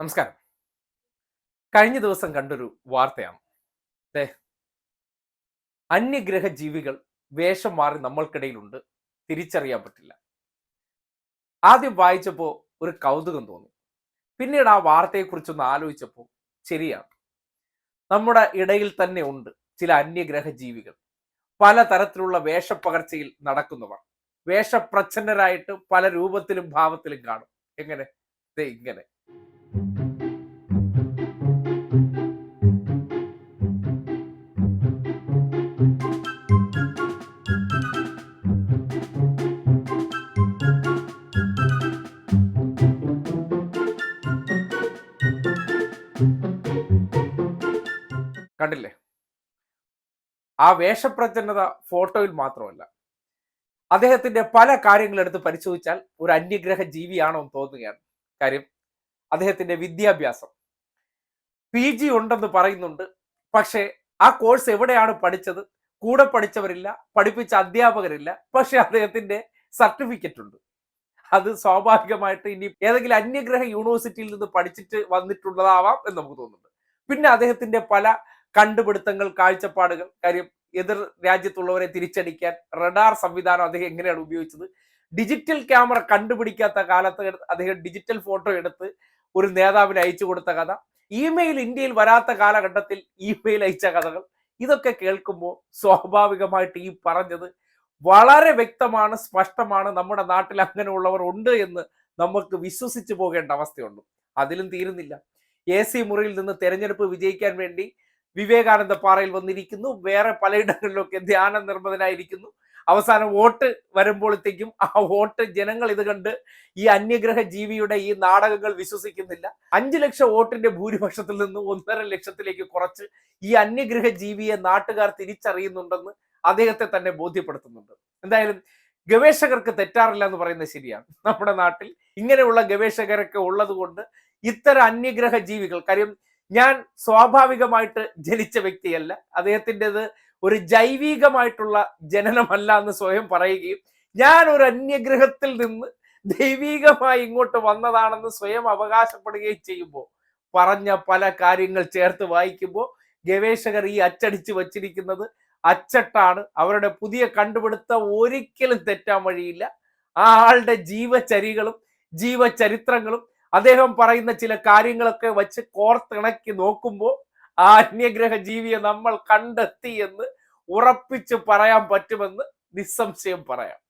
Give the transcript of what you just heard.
നമസ്കാരം. കഴിഞ്ഞ ദിവസം കണ്ടൊരു വാർത്തയാണ്. അതെ അന്യഗ്രഹ ജീവികൾ വേഷം മാറി നമ്മൾക്കിടയിലുണ്ട്. തിരിച്ചറിയാൻ പറ്റില്ല. ആദ്യം വായിച്ചപ്പോൾ ഒരു കൗതുകം തോന്നി. പിന്നീട് ആ വാർത്തയെക്കുറിച്ചൊന്ന് ആലോചിച്ചപ്പോൾ ശരിയാണ്. നമ്മുടെ ഇടയിൽ തന്നെ ഉണ്ട് ചില അന്യഗ്രഹ ജീവികൾ പലതരത്തിലുള്ള വേഷപ്പകർച്ചയിൽ നടക്കുന്നവർ. വേഷപ്രച്ഛന്നരായിട്ട് പല രൂപത്തിലും ഭാവത്തിലും കാണും. എങ്ങനെ? ഇങ്ങനെ. കണ്ടില്ലേ? ആ വേഷപ്രച്ഛന്നത ഫോട്ടോയിൽ മാത്രമല്ല. അദ്ദേഹത്തിന്റെ പല കാര്യങ്ങളെടുത്ത് പരിശോധിച്ചാൽ ഒരു അന്യഗ്രഹ ജീവിയാണോ എന്ന് തോന്നുകയാണ്. കാര്യം അദ്ദേഹത്തിന്റെ വിദ്യാഭ്യാസം. പി ജി ഉണ്ടെന്ന് പറയുന്നുണ്ട്. പക്ഷേ ആ കോഴ്സ് എവിടെയാണ് പഠിച്ചത്? കൂടെ പഠിച്ചവരില്ല പഠിപ്പിച്ച അധ്യാപകരില്ല പക്ഷെ അദ്ദേഹത്തിന്റെ സർട്ടിഫിക്കറ്റ് ഉണ്ട്. അത് സ്വാഭാവികമായിട്ട് ഇനി ഏതെങ്കിലും അന്യഗ്രഹ യൂണിവേഴ്സിറ്റിയിൽ നിന്ന് പഠിച്ചിട്ട് വന്നിട്ടുള്ളതാവാം എന്ന് നമുക്ക് തോന്നുന്നുണ്ട്. പിന്നെ അദ്ദേഹത്തിന്റെ പല കണ്ടുപിടുത്തങ്ങൾ കാഴ്ചപ്പാടുകൾ കാര്യം എതിർ രാജ്യത്തുള്ളവരെ തിരിച്ചടിക്കാൻ റഡാർ സംവിധാനം അദ്ദേഹം എങ്ങനെയാണ് ഉപയോഗിച്ചത്? ഡിജിറ്റൽ ക്യാമറ കണ്ടുപിടിക്കാത്ത കാലത്ത് അദ്ദേഹം ഡിജിറ്റൽ ഫോട്ടോ എടുത്ത് ഒരു നേതാവിന് അയച്ചു കൊടുത്ത കഥ. ഇമെയിൽ ഇന്ത്യയിൽ വരാത്ത കാലഘട്ടത്തിൽ ഇമെയിൽ അയച്ച കഥകൾ. ഇതൊക്കെ കേൾക്കുമ്പോൾ സ്വാഭാവികമായിട്ട് ഈ പറഞ്ഞത് വളരെ വ്യക്തമാണ് സ്പഷ്ടമാണ്. നമ്മുടെ നാട്ടിൽ അങ്ങനെയുള്ളവർ ഉണ്ട് എന്ന് നമുക്ക് വിശ്വസിച്ചു പോകേണ്ട അവസ്ഥയുണ്ട്. അതിലും തീരുന്നില്ല. എ സി മുറിയിൽ നിന്ന് തെരഞ്ഞെടുപ്പ് വിജയിക്കാൻ വേണ്ടി വിവേകാനന്ദ പാറയിൽ വന്നിരിക്കുന്നു. വേറെ പലയിടങ്ങളിലൊക്കെ ധ്യാന നിർമ്മതനായിരിക്കുന്നു. അവസാനം വോട്ട് വരുമ്പോഴത്തേക്കും ആ വോട്ട് ജനങ്ങൾ ഇത് കണ്ട് ഈ അന്യഗ്രഹ ജീവിയുടെ ഈ നാടകങ്ങൾ വിശ്വസിക്കുന്നില്ല. അഞ്ചു ലക്ഷം വോട്ടിന്റെ ഭൂരിപക്ഷത്തിൽ നിന്ന് ഒന്നര ലക്ഷത്തിലേക്ക് കുറച്ച് ഈ അന്യഗ്രഹ ജീവിയെ നാട്ടുകാർ തിരിച്ചറിയുന്നുണ്ടെന്ന് അദ്ദേഹത്തെ തന്നെ ബോധ്യപ്പെടുത്തുന്നുണ്ട്. എന്തായാലും ഗവേഷകർക്ക് തെറ്റാറില്ല എന്ന് പറയുന്നത് ശരിയാണ്. നമ്മുടെ നാട്ടിൽ ഇങ്ങനെയുള്ള ഗവേഷകരൊക്കെ ഉള്ളത് കൊണ്ട് ഇത്തരം അന്യഗ്രഹ ജീവികൾ കാര്യം ഞാൻ സ്വാഭാവികമായിട്ട് ജനിച്ച വ്യക്തിയല്ല. അദ്ദേഹത്തിന്റെത് ഒരു ജൈവികമായിട്ടുള്ള ജനനമല്ല എന്ന് സ്വയം പറയുകയും ഞാൻ ഒരു അന്യഗ്രഹത്തിൽ നിന്ന് ദൈവികമായി ഇങ്ങോട്ട് വന്നതാണെന്ന് സ്വയം അവകാശപ്പെടുകയും ചെയ്യുമ്പോൾ പറഞ്ഞ പല കാര്യങ്ങൾ ചേർത്ത് വായിക്കുമ്പോൾ ഗവേഷകർ ഈ അച്ചടിച്ച് വച്ചിരിക്കുന്നത് അച്ചട്ടാണ്. അവരുടെ പുതിയ കണ്ടുപിടുത്തം ഒരിക്കലും തെറ്റാൻ വഴിയില്ല. ആ ആളുടെ ജീവചരികളും ജീവചരിത്രങ്ങളും അദ്ദേഹം പറയുന്ന ചില കാര്യങ്ങളൊക്കെ വച്ച് കോർത്തിണക്കി നോക്കുമ്പോൾ ആ അന്യഗ്രഹ ജീവിയെ നമ്മൾ കണ്ടെത്തി എന്ന് ഉറപ്പിച്ച് പറയാൻ പറ്റുമെന്ന് നിസ്സംശയം പറയാം.